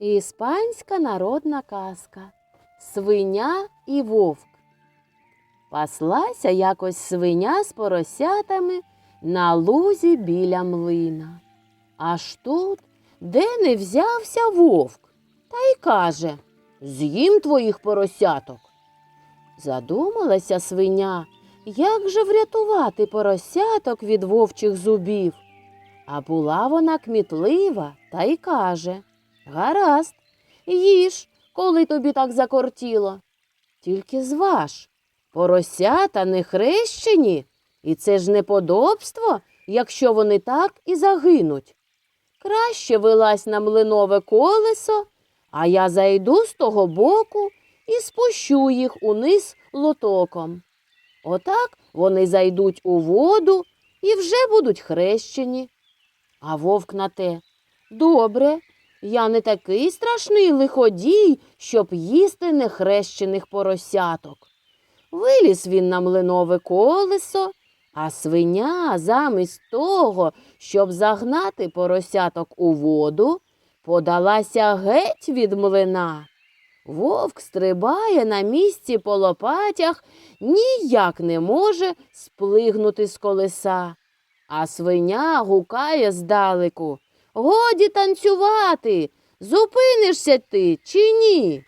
Іспанська народна казка Свиня і вовк. Паслася якось свиня з поросятами на лузі біля млина. Аж тут, де не взявся вовк, та й каже З'їм твоїх поросяток. Задумалася свиня, як же врятувати поросяток від вовчих зубів. А була вона кмітлива та й каже Гаразд, їж, коли тобі так закортіло. Тільки зваж, поросята не хрещені, і це ж неподобство, якщо вони так і загинуть. Краще вилазь на млинове колесо, а я зайду з того боку і спущу їх униз лотоком. Отак вони зайдуть у воду і вже будуть хрещені. А вовк на те. Добре, я не такий страшний лиходій, щоб їсти нехрещених поросяток. Виліз він на млинове колесо, а свиня замість того, щоб загнати поросяток у воду, подалася геть від млина. Вовк стрибає на місці по лопатях, ніяк не може сплигнути з колеса. А свиня гукає здалеку. Годі танцювати. Зупинишся ти чи ні?